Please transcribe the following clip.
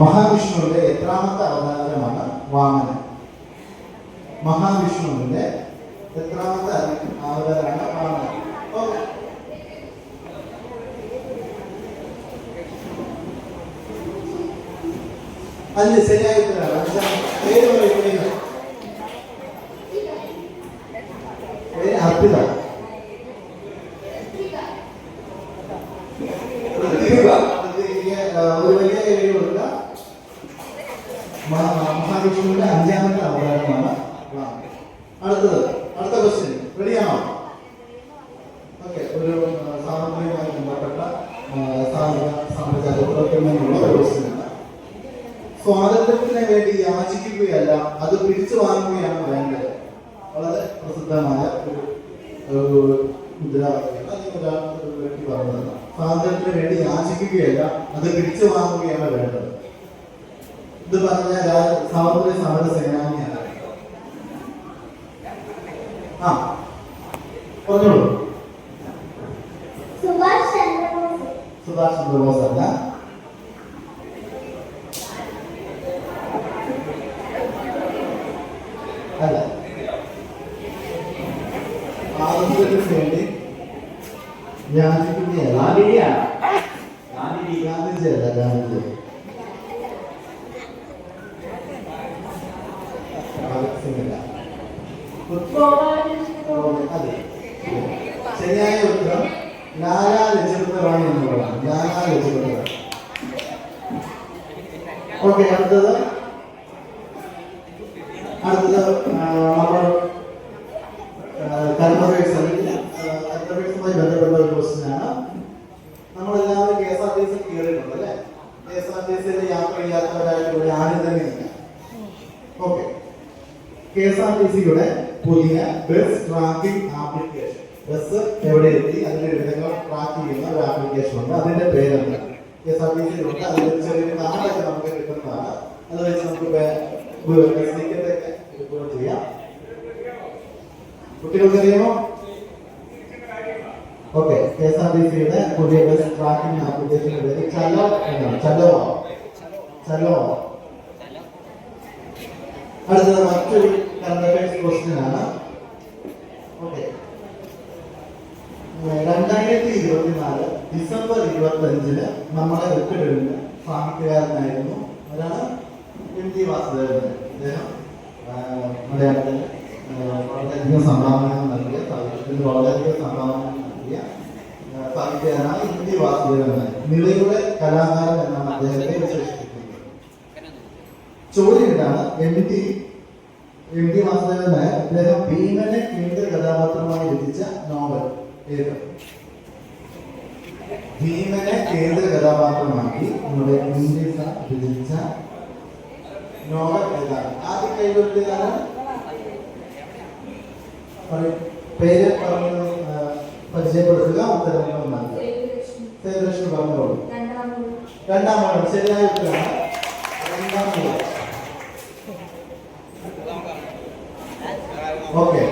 മഹാവിഷ്ണുവിന്റെ എത്രാമത്തെ അവതാരമാണ് വാമനൻ മഹാവിഷ്ണുവിന്റെ എത്രാമത്തെ അവതാരമാണ് വാമനൻ ഓക്കെ അതിന് ശരിയായ ഉത്തരവാണ് അഞ്ചാം പേര് പറയുന്നത് പേര് അർപ്പിത പ്രതിഭയ്ക്ക്, ആ, ഒരു വലിയ കൈ മഹാവിഷ്ണുവിന്റെ അഞ്ചാമത്തെ അവകാശമാണ് അടുത്തത് അടുത്ത ക്വസ്റ്റ്യൻ റെഡിയാണോ ഓക്കെ ഒരു സാമ്പത്തികമായി ബന്ധപ്പെട്ട സാമ്പത്തിക നിന്നുള്ള ഒരു ക്വസ്റ്റ്യനാണ് സ്വാതന്ത്ര്യത്തിന് വേണ്ടി യാചിക്കുകയല്ല അത് പിടിച്ചു വാങ്ങുകയാണ് വേണ്ടത്. വളരെ പ്രസിദ്ധമായ ഒരു മുദ്രാവാക്യം സ്വാതന്ത്ര്യത്തിന് വേണ്ടി യാചിക്കുകയല്ല അത് പിടിച്ചു വാങ്ങുകയാണ് വേണ്ടത്. ഇത് പറഞ്ഞ സ്വാതന്ത്ര്യ സമര സേനാനിയാണ്. ആ പറഞ്ഞോളൂ. സുഭാഷ് ചന്ദ്രബോസ്. സുഭാഷ് ചന്ദ്രബോസ് അല്ല. അല്ല. സ്വാതന്ത്ര്യത്തിന് വേണ്ടി ഗാന്ധിജിയാണ് ഗാന്ധിജി ഗാന്ധിജി അല്ല ഗാന്ധിജി. അല്ല അതെ. ശരിയായ ഉത്തരം റാണി എന്നുള്ളതാണ്. റാണി ഓക്കെ അടുത്തത്. അടുത്തത് നമ്മൾ കർമ്മവേഴ്സ് ബന്ധപ്പെട്ട ഒരു ക്വസ്റ്റ്യൻ നമ്മളെല്ലാവരും K S R T C കയറിയിട്ടുണ്ട് അല്ലേ കെ എസ് ആർ ടി സിയിൽ യാത്ര ചെയ്യാത്തവരായിട്ടുള്ള ആരും തന്നെ ഇല്ല. Okay K S R T സിയുടെ പുതിയ ബസ് ട്രാക്കിംഗ് ആപ്ലിക്കേഷൻ ബസ് എവിടെ എത്തി? അതിന്റെ വിവരങ്ങൾ ട്രാക്ക് ചെയ്യുന്ന ഒരു ആപ്ലിക്കേഷൻ ഉണ്ട്. അതിന്റെ പേരാണ് കെ എസ് ആർ ടി സിയിലുണ്ട് അതിൽ ചെറിയൊരു കാർഡൊക്കെ നമുക്ക് കിട്ടുന്നതാണ്. അത് വെച്ച് നമുക്ക് ടിക്കറ്റ് ഒക്കെ എടുക്കുകയും ചെയ്യാം. കുട്ടികൾക്ക് അറിയാമോ? Okay. K S R T സിയുടെ പുതിയ ബസ് ട്രാക്കിംഗ് ആപ്ലിക്കേഷൻ ചലോ എന്നാണ്. ചലോ ചലോ അടുത്തത് മറ്റൊരു കറണ്ട് അഫയേഴ്സ് ക്വസ്റ്റ്യൻ ആണ് ഓക്കെ രണ്ടായിരത്തി ഇരുപത്തിനാല് ഡിസംബർ ഇരുപത്തി അഞ്ചിന് നമ്മളെ വിട്ടുകഴിഞ്ഞ സാഹിത്യകാരനായിരുന്നു. അതാണ് എം ടി വാസുദേവൻ. അദ്ദേഹം മലയാളത്തിന് വളരെയധികം സംഭാവനകൾ നൽകിയ സാഹിത്യത്തിന് വളരെയധികം സംഭാവനകൾ നൽകിയ ആ, സാഹിത്യകാരനാണ് എം വാസുദേവൻ. നിളയുടെ കലാകാരൻ എന്നാണ് അദ്ദേഹത്തെ വിശേഷിപ്പിക്കുന്നത്. ചോദ്യം ഇതാണ്. M T M T Vasudevan Nair അദ്ദേഹം ഭീമനെ കേന്ദ്ര കഥാപാത്രമായി രചിച്ച നോവൽ ഏത്? ഭീമനെ കേന്ദ്ര കഥാപാത്രമാക്കി നമ്മുടെ ഇംഗ്ലീഷ് രചിച്ച നോവൽ ഏതാണ്? ആദ്യം കൈകൊടുത്തതാണ് പേര് പറഞ്ഞു പരിചയപ്പെടുത്തുക. ഉത്തരങ്ങൾ നൽകുക സേതുലക്ഷ്മി പറഞ്ഞോളൂ. രണ്ടാമത് ശരിയായ ഉത്തരമാണ്. രണ്ടാം പാഠം ഓക്കെ